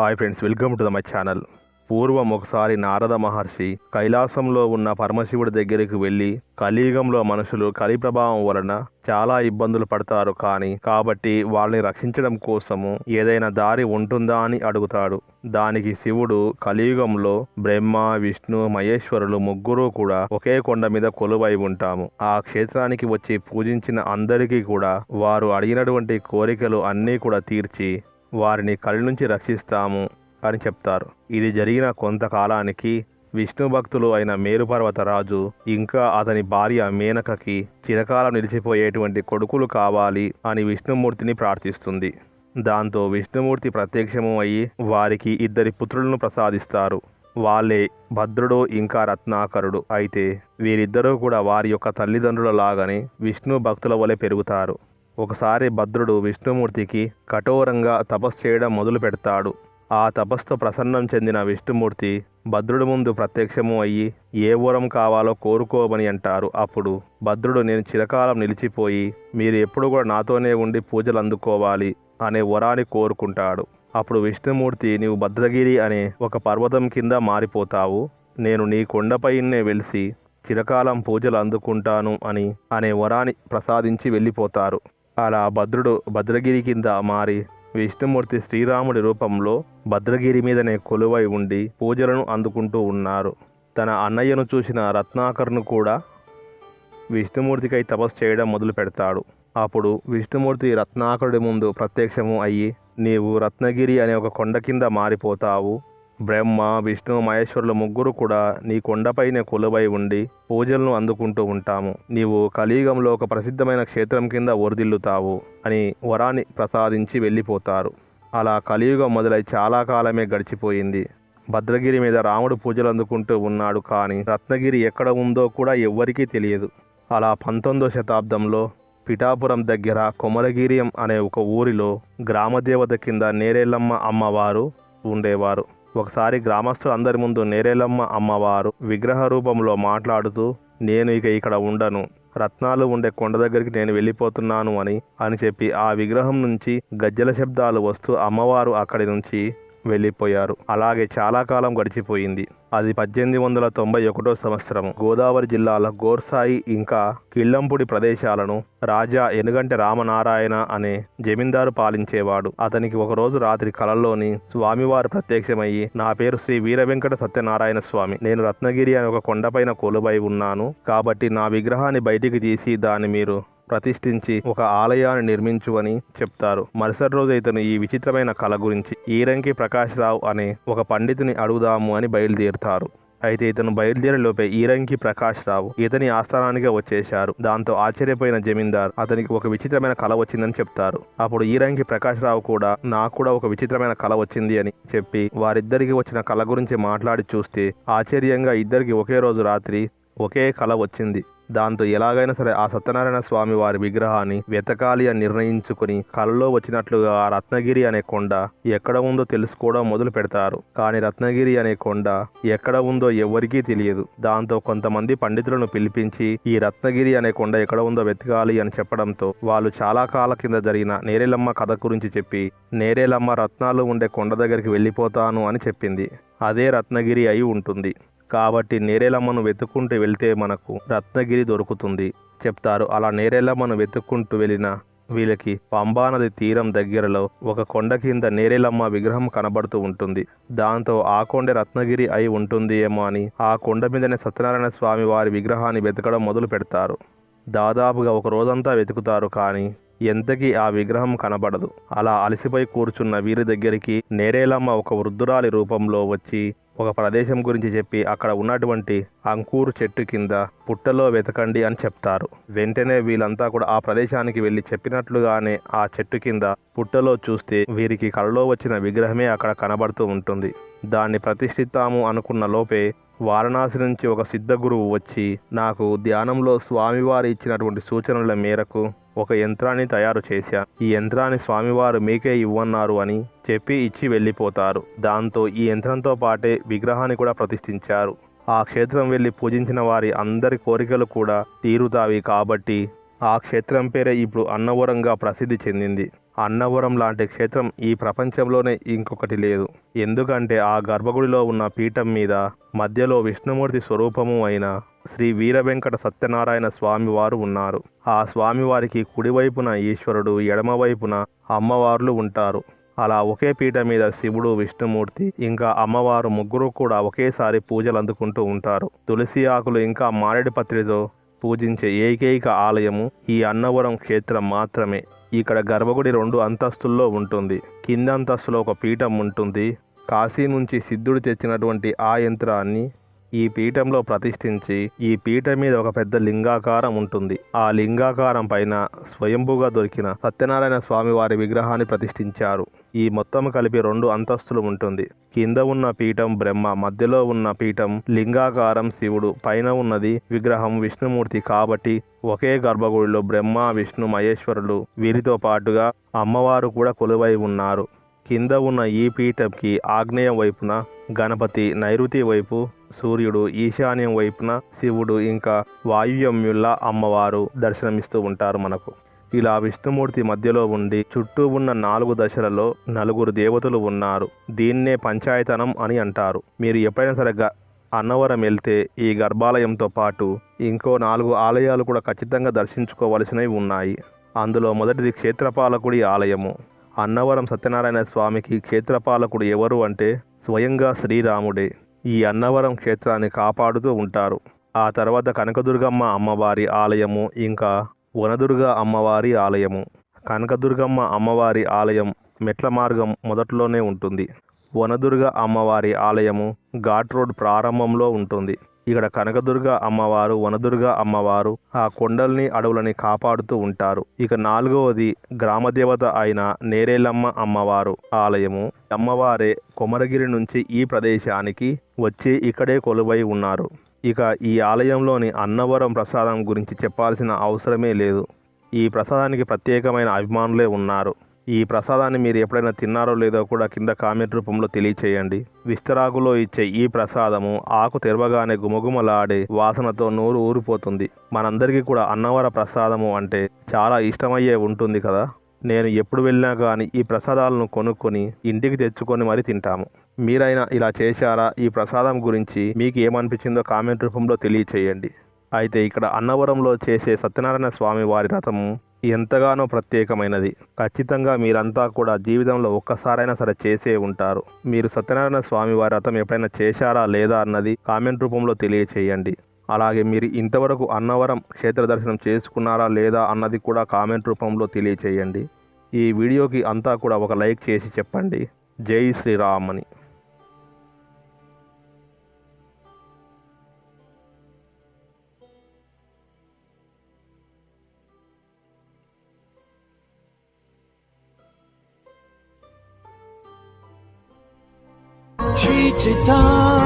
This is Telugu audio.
Hi friends welcome to the my channel. పూర్వం ఒకసారి నారద మహర్షి కైలాసంలో ఉన్న పరమశివుడి దగ్గరికి వెళ్ళి కలియుగంలో మనుషులు కలి ప్రభావం వలన చాలా ఇబ్బందులు పడతారు కానీ కాబట్టి వాళ్ళని రక్షించడం కోసము ఏదైనా దారి ఉంటుందా అని అడుగుతాడు. దానికి శివుడు కలియుగంలో బ్రహ్మ విష్ణు మహేశ్వరులు ముగ్గురు కూడా ఒకే కొండ మీద కొలువై ఉంటాము. ఆ క్షేత్రానికి వచ్చి పూజించిన అందరికీ కూడా వారు అడిగినటువంటి కోరికలు అన్నీ కూడా తీర్చి వారిని కళ్ళ నుంచి రక్షిస్తాము అని చెప్తారు. ఇది జరిగిన కొంతకాలానికి విష్ణు భక్తులు అయిన మేరుపర్వతరాజు ఇంకా అతని భార్య మేనకకి చిరకాలం నిలిచిపోయేటువంటి కొడుకులు కావాలి అని విష్ణుమూర్తిని ప్రార్థిస్తుంది. దాంతో విష్ణుమూర్తి ప్రత్యక్షము అయ్యి వారికి ఇద్దరి పుత్రులను ప్రసాదిస్తారు. వాళ్ళే భద్రుడు ఇంకా రత్నాకరుడు. అయితే వీరిద్దరూ కూడా వారి యొక్క తల్లిదండ్రుల లాగానే విష్ణు భక్తుల వలె పెరుగుతారు. ఒకసారి భద్రుడు విష్ణుమూర్తికి కఠోరంగా తపస్సు చేయడం మొదలు పెడతాడు. ఆ తపస్సుతో ప్రసన్నం చెందిన విష్ణుమూర్తి భద్రుడి ముందు ప్రత్యక్షము అయ్యి ఏ వరం కావాలో కోరుకోమని అంటారు. అప్పుడు భద్రుడు నేను చిరకాలం నిలిచిపోయి మీరు ఎప్పుడు కూడా నాతోనే ఉండి పూజలు అందుకోవాలి అనే వరాన్ని కోరుకుంటాడు. అప్పుడు విష్ణుమూర్తి నీవు భద్రగిరి అనే ఒక పర్వతం కింద మారిపోతావు. నేను నీ కొండపైనే వెలిసి చిరకాలం పూజలు అందుకుంటాను అని అనే వరాన్ని ప్రసాదించి వెళ్ళిపోతారు. అలా భద్రుడు భద్రగిరి కింద మారి విష్ణుమూర్తి శ్రీరాముడి రూపంలో భద్రగిరి మీదనే కొలువై ఉండి పూజలను అందుకుంటూ ఉన్నారు. తన అన్నయ్యను చూసిన రత్నాకర్ను కూడా విష్ణుమూర్తికై తపస్సు చేయడం మొదలు పెడతాడు. అప్పుడు విష్ణుమూర్తి రత్నాకరుడి ముందు ప్రత్యక్షము అయ్యి నీవు రత్నగిరి అనే ఒక కొండ కింద మారిపోతావు. బ్రహ్మ విష్ణు మహేశ్వరులు ముగ్గురు కూడా నీ కొండపైనే కొలువై ఉండి పూజలను అందుకుంటూ ఉంటాము. నీవు కలియుగంలో ఒక ప్రసిద్ధమైన క్షేత్రం కింద వరదిల్లుతావు అని వరాన్ని ప్రసాదించి వెళ్ళిపోతారు. అలా కలియుగం మొదలై చాలా కాలమే గడిచిపోయింది. భద్రగిరి మీద రాముడు పూజలు అందుకుంటూ ఉన్నాడు కానీ రత్నగిరి ఎక్కడ ఉందో కూడా ఎవ్వరికీ తెలియదు. అలా పంతొమ్మిదో శతాబ్దంలో పిఠాపురం దగ్గర కొమరగిరియం అనే ఒక ఊరిలో గ్రామదేవత కింద నేరేలమ్మ అమ్మవారు ఉండేవారు. ఒకసారి గ్రామస్తులు అందరి ముందు నేరేలమ్మ అమ్మవారు విగ్రహ రూపంలో మాట్లాడుతూ నేను ఇక ఇక్కడ ఉండను. రత్నాలు ఉండే కొండ దగ్గరికి నేను వెళ్ళిపోతున్నాను అని అని చెప్పి ఆ విగ్రహం నుంచి గజ్జల శబ్దాలు వస్తూ అమ్మవారు అక్కడి నుంచి వెళ్ళిపోయారు. అలాగే చాలా కాలం గడిచిపోయింది. అది పద్దెనిమిది వందల తొంభై ఒకటో సంవత్సరం. గోదావరి జిల్లాల గోర్సాయి ఇంకా కిళ్ళంపుడి ప్రదేశాలను రాజా ఎనుగంటి రామనారాయణ అనే జమీందారు పాలించేవాడు. అతనికి ఒకరోజు రాత్రి కలలోని స్వామివారు ప్రత్యక్షమయ్యి నా పేరు శ్రీ వీర వెంకట సత్యనారాయణ స్వామి. నేను రత్నగిరి అనే ఒక కొండపైన కొలుబై ఉన్నాను. కాబట్టి నా విగ్రహాన్ని బయటికి తీసి దాన్ని మీరు ప్రతిష్ఠించి ఒక ఆలయాన్ని నిర్మించువని చెప్తారు. మరుసటి రోజు ఇతను ఈ విచిత్రమైన కళ గురించి ఈరంకి ప్రకాశ్రావు అనే ఒక పండితుని అడుగుదాము అని బయలుదేరుతారు. అయితే ఇతను బయలుదేరేలోపే ఈరంకి ప్రకాష్ రావు ఇతని ఆస్థానానికి వచ్చేశారు. దాంతో ఆశ్చర్యపోయిన జమీందార్ అతనికి ఒక విచిత్రమైన కళ వచ్చిందని చెప్తారు. అప్పుడు ఈరంకి ప్రకాష్ రావు కూడా నాకు కూడా ఒక విచిత్రమైన కళ వచ్చింది అని చెప్పి వారిద్దరికి వచ్చిన కళ గురించి మాట్లాడి చూస్తే ఆశ్చర్యంగా ఇద్దరికి ఒకే రోజు రాత్రి ఒకే కళ వచ్చింది. దాంతో ఎలాగైనా సరే ఆ సత్యనారాయణ స్వామి వారి విగ్రహాన్ని వెతకాలి అని నిర్ణయించుకుని కలలో వచ్చినట్లుగా ఆ రత్నగిరి అనే కొండ ఎక్కడ ఉందో తెలుసుకోవడం మొదలు పెడతారు. కానీ రత్నగిరి అనే కొండ ఎక్కడ ఉందో ఎవరికీ తెలియదు. దాంతో కొంతమంది పండితులను పిలిపించి ఈ రత్నగిరి అనే కొండ ఎక్కడ ఉందో వెతకాలి అని చెప్పడంతో వాళ్ళు చాలా కాల కింద జరిగిన నేరేలమ్మ కథ గురించి చెప్పి నేరేలమ్మ రత్నాలు ఉండే కొండ దగ్గరికి వెళ్ళిపోతాను అని చెప్పింది. అదే రత్నగిరి అయి ఉంటుంది. కాబట్టి నేరేలమ్మను వెతుక్కుంటూ వెళ్తే మనకు రత్నగిరి దొరుకుతుంది చెప్తారు. అలా నేరేలమ్మను వెతుక్కుంటూ వెళ్ళిన వీళ్ళకి పంబానది తీరం దగ్గరలో ఒక కొండ కింద నేరేలమ్మ విగ్రహం కనబడుతూ ఉంటుంది. దాంతో ఆ కొండ రత్నగిరి అయి ఉంటుంది ఏమో అని ఆ కొండ మీదనే సత్యనారాయణ స్వామి వారి విగ్రహాన్ని వెతకడం మొదలు పెడతారు. దాదాపుగా ఒక రోజంతా వెతుకుతారు కానీ ఎంతకీ ఆ విగ్రహం కనబడదు. అలా అలసిపోయి కూర్చున్న వీరి దగ్గరికి నేరేలమ్మ ఒక వృద్ధురాలి రూపంలో వచ్చి ఒక ప్రదేశం గురించి చెప్పి అక్కడ ఉన్నటువంటి అంకూరు చెట్టు కింద పుట్టలో వెతకండి అని చెప్తారు. వెంటనే వీళ్ళంతా కూడా ఆ ప్రదేశానికి వెళ్ళి చెప్పినట్లుగానే ఆ చెట్టు కింద పుట్టలో చూస్తే వీరికి కలలో వచ్చిన విగ్రహమే అక్కడ కనబడుతూ ఉంటుంది. దాన్ని ప్రతిష్ఠిస్తాము అనుకున్న లోపే వారణాసి నుంచి ఒక సిద్ధ గురువు వచ్చి నాకు ధ్యానంలో స్వామివారు ఇచ్చినటువంటి సూచనల మేరకు ఒక యంత్రాన్ని తయారు చేశా ఈ యంత్రాన్ని స్వామివారు మీకే ఇవ్వన్నారు అని చెప్పి ఇచ్చి వెళ్ళిపోతారు. దాంతో ఈ యంత్రంతో పాటే విగ్రహాన్ని కూడా ప్రతిష్ఠించారు. ఆ క్షేత్రం వెళ్ళి పూజించిన వారి అందరి కోరికలు కూడా తీరుతావి కాబట్టి ఆ క్షేత్రం పేరే ఇప్పుడు అన్నవరంగా ప్రసిద్ధి చెందింది. అన్నవరం లాంటి క్షేత్రం ఈ ప్రపంచంలోనే ఇంకొకటి లేదు. ఎందుకంటే ఆ గర్భగుడిలో ఉన్న పీఠం మీద మధ్యలో విష్ణుమూర్తి స్వరూపము అయిన శ్రీ వీరవెంకట సత్యనారాయణ స్వామి వారు ఉన్నారు. ఆ స్వామివారికి కుడివైపున ఈశ్వరుడు ఎడమవైపున అమ్మవార్లు ఉంటారు. అలా ఒకే పీట మీద శివుడు విష్ణుమూర్తి ఇంకా అమ్మవారు ముగ్గురు కూడా ఒకేసారి పూజలు అందుకుంటూ ఉంటారు. తులసి ఆకులు ఇంకా మారేడు పత్రితో పూజించే ఏకైక ఆలయము ఈ అన్నవరం క్షేత్రం మాత్రమే. ఇక్కడ గర్భగుడి రెండు అంతస్తుల్లో ఉంటుంది. కింద అంతస్తులో ఒక పీఠం ఉంటుంది. కాశీ నుంచి సిద్ధుడు తెచ్చినటువంటి ఆ యంత్రాన్ని ఈ పీఠంలో ప్రతిష్ఠించి ఈ పీఠం మీద ఒక పెద్ద లింగాకారం ఉంటుంది. ఆ లింగాకారం పైన స్వయంభుగా దొరికిన సత్యనారాయణ స్వామి వారి విగ్రహాన్ని ప్రతిష్ఠించారు. ఈ మొత్తం కలిపి రెండు అంతస్తులు ఉంటుంది. కింద ఉన్న పీఠం బ్రహ్మ మధ్యలో ఉన్న పీఠం లింగాకారం శివుడు పైన ఉన్నది విగ్రహం విష్ణుమూర్తి కాబట్టి ఒకే గర్భగుడిలో బ్రహ్మ విష్ణు మహేశ్వరులు వీరితో పాటుగా అమ్మవారు కూడా కొలువై ఉన్నారు. కింద ఉన్న ఈ పీఠంకి ఆగ్నేయం వైపున గణపతి నైరుతి వైపు సూర్యుడు ఈశాన్యం వైపున శివుడు ఇంకా వాయుయమ్యుల్లా అమ్మవారు దర్శనమిస్తూ ఉంటారు మనకు. ఇలా విష్ణుమూర్తి మధ్యలో ఉండి చుట్టూ ఉన్న నాలుగు దశలలో నలుగురు దేవతలు ఉన్నారు. దీన్నే పంచాయతనం అని అంటారు. మీరు ఎప్పుడైనా సరే గ- అన్నవరం వెళ్తే ఈ గర్భాలయంతో పాటు ఇంకో నాలుగు ఆలయాలు కూడా ఖచ్చితంగా దర్శించుకోవలసినవి ఉన్నాయి. అందులో మొదటిది క్షేత్రపాలకుడి ఆలయము. అన్నవరం సత్యనారాయణ స్వామికి క్షేత్రపాలకుడు ఎవరు అంటే స్వయంగా శ్రీరాముడే. ఈ అన్నవరం క్షేత్రాన్ని కాపాడుతూ ఉంటారు. ఆ తర్వాత కనకదుర్గమ్మ అమ్మవారి ఆలయము ఇంకా వనదుర్గ అమ్మవారి ఆలయము. కనకదుర్గమ్మ అమ్మవారి ఆలయం మెట్ల మార్గం మొదట్లోనే ఉంటుంది. వనదుర్గ అమ్మవారి ఆలయము ఘాట్ రోడ్ ప్రారంభంలో ఉంటుంది. ఇక్కడ కనకదుర్గ అమ్మవారు వనదుర్గ అమ్మవారు ఆ కొండల్ని అడవులని కాపాడుతూ ఉంటారు. ఇక నాలుగవది గ్రామదేవత అయిన నేరేలమ్మ అమ్మవారు ఆలయము. అమ్మవారే కొమరగిరి నుంచి ఈ ప్రదేశానికి వచ్చి ఇక్కడే కొలువై ఉన్నారు. ఇక ఈ ఆలయంలోని అన్నవరం ప్రసాదం గురించి చెప్పాల్సిన అవసరమే లేదు. ఈ ప్రసాదానికి ప్రత్యేకమైన అభిమానులే ఉన్నారు. ఈ ప్రసాదాన్ని మీరు ఎప్పుడైనా తిన్నారో లేదో కూడా కింద కామెంట్ రూపంలో తెలియచేయండి. విస్తరాకులో ఇచ్చే ఈ ప్రసాదము ఆకు తెరవగానే గుమగుమలాడే వాసనతో నోరు ఊరిపోతుంది. మనందరికీ కూడా అన్నవర ప్రసాదము అంటే చాలా ఇష్టమయ్యే ఉంటుంది కదా? నేను ఎప్పుడు వెళ్ళినా కానీ ఈ ప్రసాదాలను కొనుక్కొని ఇంటికి తెచ్చుకొని మరీ తింటాము. మీరైనా ఇలా చేశారా? ఈ ప్రసాదం గురించి మీకు ఏమనిపించిందో కామెంట్ రూపంలో తెలియచేయండి. అయితే ఇక్కడ అన్నవరంలో చేసే సత్యనారాయణ స్వామి వారి రథము ఎంతగానో ప్రత్యేకమైనది. ఖచ్చితంగా మీరంతా కూడా జీవితంలో ఒక్కసారైనా సరే చేసే ఉంటారు. మీరు సత్యనారాయణ స్వామి వారి రథం ఎప్పుడైనా చేశారా లేదా అన్నది కామెంట్ రూపంలో తెలియచేయండి. అలాగే మీరు ఇంతవరకు అన్నవరం క్షేత్ర దర్శనం చేసుకున్నారా లేదా అన్నది కూడా కామెంట్ రూపంలో తెలియచేయండి. ఈ వీడియోకి అంతా కూడా ఒక లైక్ చేసి చెప్పండి. జై శ్రీరామ్ అని 一知道。